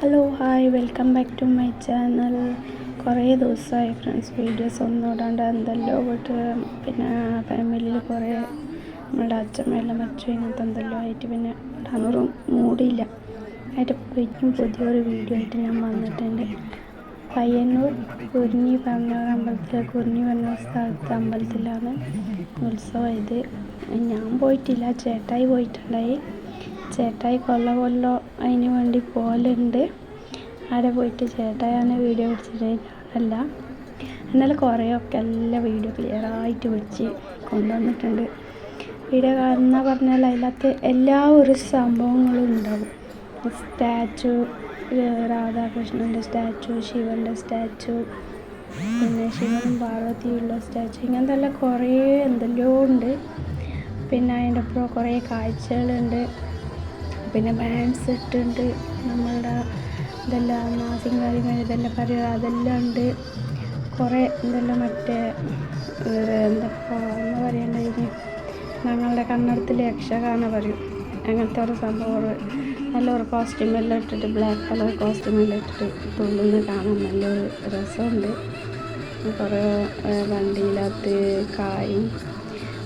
Hello hi welcome back to my channel കുറേ ദിവസമായി friends videos ഒന്നും ഇടാണ്ട് എന്തല്ലോ വീട്ടിൽ പിന്നെ ഫാമിലിയിൽ കുറേ നമ്മുടെ അച്ഛമ്മയെല്ലാം മറ്റു ഇങ്ങനത്തെ എന്തല്ലോ ആയിട്ട് പിന്നെ ഇടാനൊരു മൂടിയില്ല. ആയിട്ട് പിന്നെയും പുതിയൊരു വീഡിയോ ആയിട്ട് ഞാൻ വന്നിട്ടുണ്ട്. പയ്യന്നൂർ കുരിഞ്ഞി പറഞ്ഞവർ അമ്പലത്തിൽ കുരിഞ്ഞി പറഞ്ഞ സ്ഥലത്ത് അമ്പലത്തിലാണ് ഉത്സവം ഇത്. ഞാൻ പോയിട്ടില്ല ചേട്ടായി പോയിട്ടുണ്ടായി. ചേട്ടായി കൊല്ല കൊല്ലം അതിന് വേണ്ടി പോകലുണ്ട് അവിടെ പോയിട്ട് ചേട്ടായാണ് വീഡിയോ പിടിച്ചിട്ട് അല്ല എന്നാലും കുറേയൊക്കെ എല്ലാ വീഡിയോ ക്ലിയറായിട്ട് പിടിച്ച് കൊണ്ടുവന്നിട്ടുണ്ട്. വീഡിയോ കാണുന്ന പറഞ്ഞാൽ അതിനകത്ത് എല്ലാ ഒരു സംഭവങ്ങളും ഉണ്ടാവും. സ്റ്റാച്ചു രാധാകൃഷ്ണന്റെ സ്റ്റാച്ചു ശിവന്റെ സ്റ്റാച്ചു പിന്നെ ശിവനും പാർവതിയുള്ള സ്റ്റാച്ചു ഇങ്ങനത്തെ എല്ലാം കുറേ എന്തെല്ലോ ഉണ്ട്. പിന്നെ അതിന്റെ ഒപ്പം കുറേ കാഴ്ചകളുണ്ട്. പിന്നെ ബാൻഡ് ഇട്ടുണ്ട് നമ്മളുടെ ഇതെല്ലാം നാസിങ് കാര്യങ്ങൾ ഇതെല്ലാം പറയുക അതെല്ലാം ഉണ്ട്. കുറേ എന്തെല്ലാം മറ്റേ എന്താ എന്താ പറയേണ്ടത് ഞങ്ങളുടെ കന്നഡത്തിൽ യക്ഷഗാന പറയും. അങ്ങനത്തെ ഒരു സംഭവം. നല്ലൊരു കോസ്റ്റ്യൂം എല്ലാം ഇട്ടിട്ട് ബ്ലാക്ക് കളർ കോസ്റ്റ്യൂം എല്ലാം ഇട്ടിട്ട് തുള്ളുന്ന കാണാൻ നല്ലൊരു രസമുണ്ട്. കുറേ വണ്ടിയിലകത്ത് കായും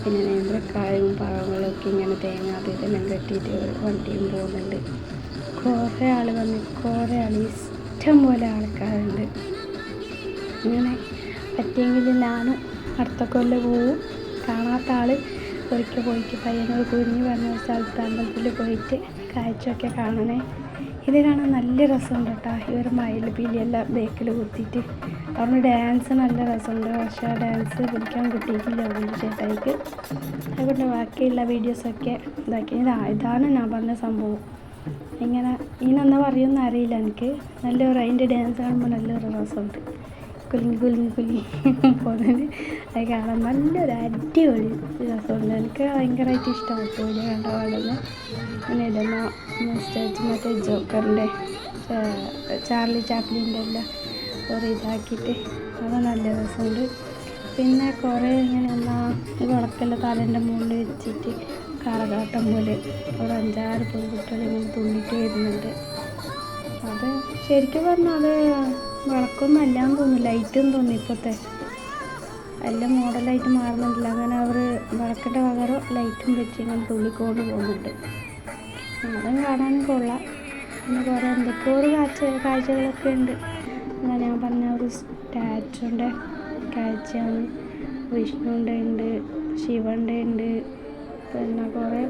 പിന്നെ നേന്ത്രക്കായും പഴങ്ങളൊക്കെ ഇങ്ങനെ തേങ്ങ അത് ഇതെല്ലാം കെട്ടിയിട്ട് വണ്ടിയും പോകുന്നുണ്ട്. കുറേ ആൾ വന്ന് കുറേ ആൾ ഇഷ്ടം പോലെ ആൾക്കാരുണ്ട്. അങ്ങനെ പറ്റിയെങ്കിൽ ഞാനും അടുത്ത കൊല്ലം പോവും. കാണാത്ത ആൾ ഒരിക്കൽ പോയിട്ട് പയ്യന്നൂർ കുഞ്ഞു പറഞ്ഞ സ്ഥലത്ത് അമ്പലത്തിൽ പോയിട്ട് കാഴ്ചയൊക്കെ കാണണേ. ഇത് കാണാൻ നല്ല രസമുണ്ട് കേട്ടോ. ഇവർ മയിൽ പീലിയെല്ലാം ബേക്കിൽ കുത്തിയിട്ട്. അവരുടെ ഡാൻസ് നല്ല രസമുണ്ട്. പക്ഷേ ആ ഡാൻസ് പിടിക്കാൻ കിട്ടിയിട്ടില്ല അതുകൊണ്ട് ചേട്ടായിക്ക്. അതുകൊണ്ട് ബാക്കിയുള്ള വീഡിയോസൊക്കെ ഇതാക്കി. ഇതാ ഇതാണ് ഞാൻ പറഞ്ഞ സംഭവം. ഇങ്ങനെ ഇങ്ങനെന്നാ പറയുമെന്ന് അറിയില്ല എനിക്ക്. നല്ലൊരു അതിന്റെ ഡാൻസ് കാണുമ്പോൾ നല്ലൊരു രസമുണ്ട്. കുലുങ്ങി കുലുങ്ങി കുലുങ്ങി പോകുന്നത്. അത് കാണാൻ നല്ലൊരു അടിപൊളി രസമുണ്ട്. എനിക്ക് ഭയങ്കരമായിട്ട് ഇഷ്ടമാണ് പോലെ കണ്ട പാടുന്നത് പിന്നെ ഇതെല്ലാം സ്റ്റാച്ചു മറ്റേ ജോക്കറിന്റെ ചാർലി ചാപ്ലിന്റെ എല്ലാം ഒരു ഇതാക്കിയിട്ട്. അത് നല്ല രസമുണ്ട്. പിന്നെ കുറേ ഇങ്ങനെ എന്നാ വിളക്കെല്ലാം തലേന്റെ മുകളിൽ വെച്ചിട്ട് കറകാട്ടം പോലെ ഒരു അഞ്ചാറ് പെൺകുട്ടികൾ ഇങ്ങനെ തുന്നിട്ട് വരുന്നുണ്ട്. അത് ശരിക്കും പറഞ്ഞാൽ അത് വിളക്കൊന്നും അല്ലാന്ന് തോന്നുന്നു. ലൈറ്റും തോന്നി ഇപ്പോഴത്തെ. എല്ലാം മോഡലായിട്ട് മാറുന്നുണ്ടല്ലോ. അങ്ങനെ അവർ വിളക്കിന്റെ പകരം ലൈറ്റും വെച്ച് ഇങ്ങനെ തുള്ളിക്കൊണ്ട് പോകുന്നുണ്ട്. അതും കാണാനും കൊള്ളാം. പിന്നെ കുറേ എന്തൊക്കെയോ ഒരു കാഴ്ച കാഴ്ചകളൊക്കെ ഉണ്ട്. എന്നാൽ ഞാൻ പറഞ്ഞ ഒരു സ്റ്റാച്ചുന്റെ കാഴ്ചയാണ്. വിഷ്ണുവിന്റെ ഉണ്ട്. ശിവന്റെ ഉണ്ട്. പിന്നെ കുറേ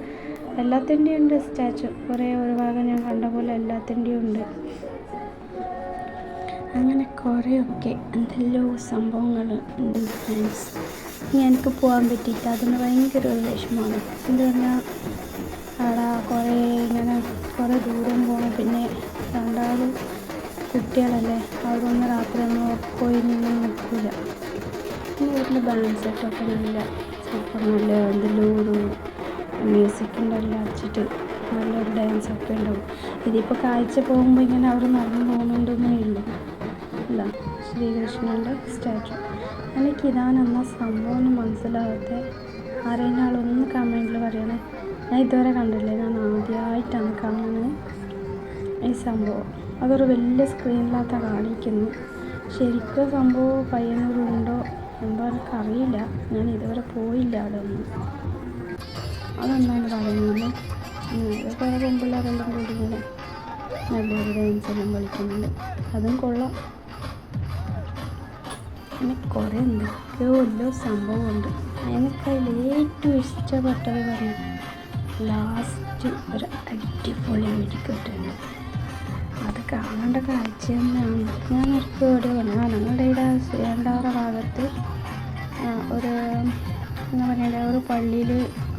എല്ലാത്തിന്റെയും ഉണ്ട് സ്റ്റാച്ചു കുറേ ഒരു ഭാഗം ഞാൻ കണ്ട പോലെ എല്ലാത്തിന്റെയും ഉണ്ട്. അങ്ങനെ കുറേയൊക്കെ എന്തെല്ലോ സംഭവങ്ങൾ ഉണ്ട് ഫ്രണ്ട്സ് ഇനി എനിക്ക് പോകാൻ പറ്റിയിട്ട് അതിന് ഭയങ്കര ഒരു വിഷമമാണ്. എന്ത് പറഞ്ഞാൽ അവിടെ കുറേ ഇങ്ങനെ കുറേ ദൂരം പോകണം പിന്നെ രണ്ടാളും കുട്ടികളല്ലേ അവിടെ ഒന്ന് രാത്രി ഒന്നും പോയി നിന്ന് നിൽക്കില്ല പിന്നെ വീട്ടിൽ ബാൻഡ് സെറ്റൊക്കെ നല്ല സൂപ്പർ നല്ല എന്തെല്ലോ ഒരു മ്യൂസിക്കിന്റെ എല്ലാം അടിച്ചിട്ട് നല്ലൊരു ഡാൻസൊക്കെ ഉണ്ടാവും. ഇതിപ്പോൾ കാഴ്ച പോകുമ്പോൾ ഇങ്ങനെ അവർ നടന്നു പോകുന്നുണ്ടെന്നേ ഉള്ളൂ. അല്ല ശ്രീകൃഷ്ണന്റെ സ്റ്റാച്ചു. എനിക്ക് ഇതാണെന്ന സംഭവം ഒന്നും അറിയുന്ന ആളൊന്ന് കമന്റിൽ പറയണേ. ഞാൻ ഇതുവരെ കണ്ടില്ല ഞാൻ ആദ്യമായിട്ടാണ് കാണുന്നത് ഈ സംഭവം. അതൊരു വലിയ സ്ക്രീനിലാത്ത കാണിക്കുന്നു. ശരിക്കും സംഭവം പയ്യന്നൂരുണ്ടോ എന്തോ എനിക്കറിയില്ല ഞാൻ ഇതുവരെ പോയില്ല അവിടെ ഒന്നും അതെന്താണ് പറയുന്നത്? കുറേ പെൺപിള്ളേരെല്ലാം കൂടി ഇങ്ങനെ നല്ലൊരു ഡാൻസെല്ലാം കളിക്കുന്നുണ്ട് അതും കൊള്ളാം. പിന്നെ കുറേ എന്തൊക്കെയോ വല്ല സംഭവമുണ്ട്. എനിക്കതിൽ ഏറ്റവും ഇഷ്ടപ്പെട്ടത് പറഞ്ഞു ലാസ്റ്റ് ഒരു അടിപൊളി വെടിക്കെട്ടുണ്ട് അത് കാണേണ്ട കാഴ്ച തന്നെയാണ്. ഞാൻ ഒരിക്കൽ ഇവിടെ പറഞ്ഞു ഞങ്ങളുടെ ഇവിടെ ശ്രീകണ്ഠാറ ഭാഗത്ത് ഒരു എന്താ പറയണ്ടേ ഒരു പള്ളിയിൽ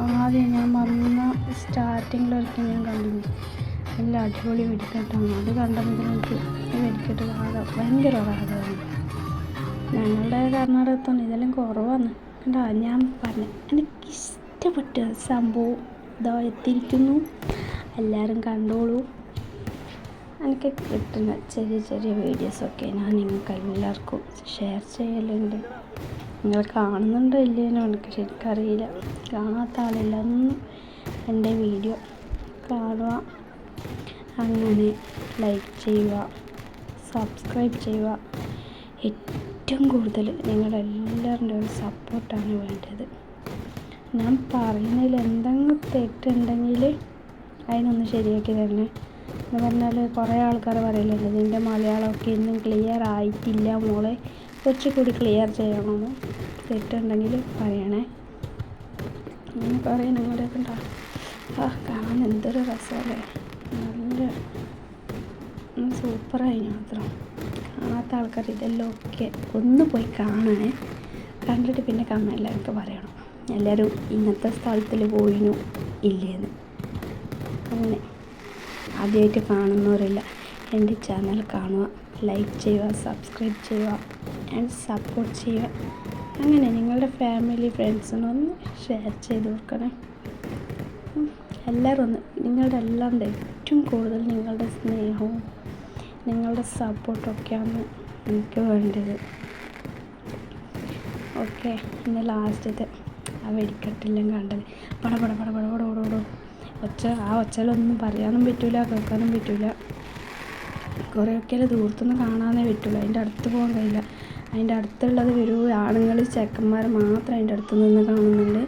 ആദ്യം ഞാൻ വന്ന സ്റ്റാർട്ടിങ്ങിലൊരിക്കൽ ഞാൻ കണ്ടിരുന്നു. നല്ല അടിപൊളി വെടിക്കെട്ടാണ് അത് കണ്ടപ്പോൾ എനിക്ക് വെടിക്കെട്ട് ഭയങ്കര ആഗ്രഹമാണ് ഞങ്ങളുടെ കർണാടകത്താണ് ഇതെല്ലാം കുറവാണ് കണ്ടോ? ഞാൻ പറഞ്ഞു എനിക്കിഷ്ടപ്പെട്ട സംഭവം ഇതാ എത്തിയിരിക്കുന്നു. എല്ലാവരും കണ്ടോളൂ. എനിക്ക് കിട്ടുന്ന ചെറിയ ചെറിയ വീഡിയോസൊക്കെ ഞാൻ നിങ്ങൾക്ക് എല്ലാവർക്കും ഷെയർ ചെയ്യലുണ്ട്. നിങ്ങൾ കാണുന്നുണ്ടോ ഇല്ലേനോ എനിക്ക് ശരിക്കറിയില്ല കാണാത്ത ആളില്ല. ഒന്നും എന്റെ വീഡിയോ കാണുക. അങ്ങനെ ലൈക്ക് ചെയ്യുക. സബ്സ്ക്രൈബ് ചെയ്യുക. ഏറ്റവും കൂടുതൽ നിങ്ങളുടെ എല്ലാവരുടെയും ഒരു സപ്പോർട്ടാണ് വേണ്ടത്. ഞാൻ പറയുന്നതിൽ എന്തെങ്കിലും തെറ്റുണ്ടെങ്കിൽ അതിനൊന്ന് ശരിയാക്കി തരണേ. എന്ന് പറഞ്ഞാൽ കുറേ ആൾക്കാർ പറയലുണ്ട് നിന്റെ മലയാളമൊക്കെ ഇന്നും ക്ലിയർ ആയിട്ടില്ല മോളെ. കുറച്ചുകൂടി ക്ലിയർ ചെയ്യണമെന്ന് തെറ്റുണ്ടെങ്കിൽ പറയണേ. അങ്ങനെ പറയും നിങ്ങളുടെയൊക്കെ ആ കാണാൻ എന്തൊരു രസമല്ലേ? നല്ല സൂപ്പറായി മാത്രം. കാണാത്ത ആൾക്കാർ ഇതെല്ലാം ഒക്കെ ഒന്ന് പോയി കാണണേ. കണ്ടിട്ട് പിന്നെ കമ്മല്ല എനിക്ക് പറയണം. എല്ലാവരും ഇന്നത്തെ സ്ഥലത്തിൽ പോയിനു ഇല്ലേന്ന്. അങ്ങനെ ആദ്യമായിട്ട് കാണുന്നവരില്ല. എന്റെ ചാനൽ കാണുക ലൈക്ക് ചെയ്യുക സബ്സ്ക്രൈബ് ചെയ്യുക ആൻഡ് സപ്പോർട്ട് ചെയ്യുക. അങ്ങനെ നിങ്ങളുടെ ഫാമിലി ഫ്രണ്ട്സിനൊന്ന് ഷെയർ ചെയ്ത് കൊടുക്കണേ. എല്ലാവരും ഒന്ന് നിങ്ങളുടെ എല്ലാം ഏറ്റവും കൂടുതൽ നിങ്ങളുടെ സ്നേഹവും നിങ്ങളുടെ സപ്പോർട്ടൊക്കെയാണ് എനിക്ക് വേണ്ടത്. ഓക്കെ ഇന്ന് ലാസ്റ്റത്തെ ആ വെടിക്കെട്ടെല്ലാം കണ്ടത്. പട പട പട പട പട ഓടോ ഒച്ച ആ ഒച്ചയിലൊന്നും പറയാനും പറ്റൂല കേൾക്കാനും പറ്റൂല. കുറേയൊക്കെ ദൂരത്തുനിന്ന് കാണാനേ പറ്റുള്ളൂ അതിന്റെ അടുത്ത് പോകാൻ കഴിയില്ല. അതിന്റെ അടുത്തുള്ളത് ഒരു ആണുങ്ങൾ ചെക്കന്മാർ മാത്രം അതിന്റെ അടുത്ത് നിന്ന് കാണുന്നുണ്ട്.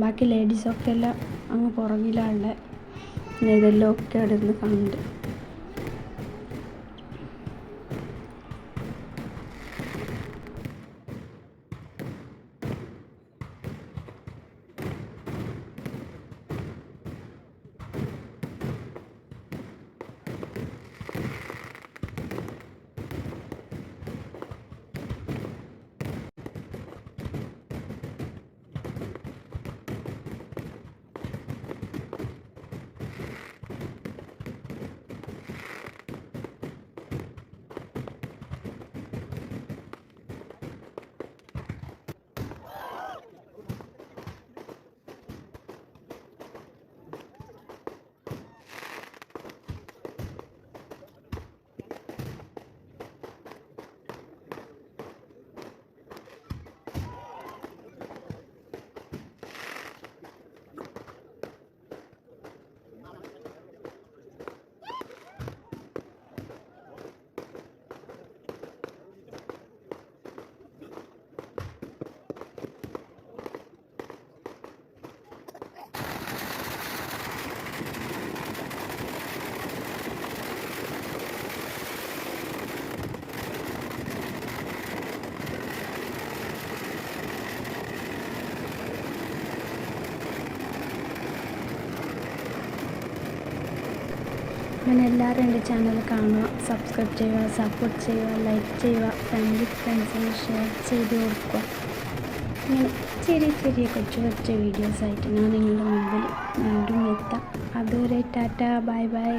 ബാക്കി ലേഡീസൊക്കെ എല്ലാം അങ്ങ് പുറകിലാണ് ഇതെല്ലാം ഒക്കെ നിന്ന് കാണുന്നുണ്ട് അങ്ങനെ എല്ലാവരും എന്റെ ചാനൽ കാണുക സബ്സ്ക്രൈബ് ചെയ്യുക സപ്പോർട്ട് ചെയ്യുക ലൈക്ക് ചെയ്യുക ഫാമിലി ഫ്രണ്ട്സിന് ഷെയർ ചെയ്ത് കൊടുക്കുക. ഇങ്ങനെ ചെറിയ ചെറിയ കൊച്ചു കൊച്ചു വീഡിയോസായിട്ട് ഞാൻ നിങ്ങളുടെ മുമ്പിൽ വീണ്ടും എത്താം. അതുവരെ ടാറ്റ ബൈ ബൈ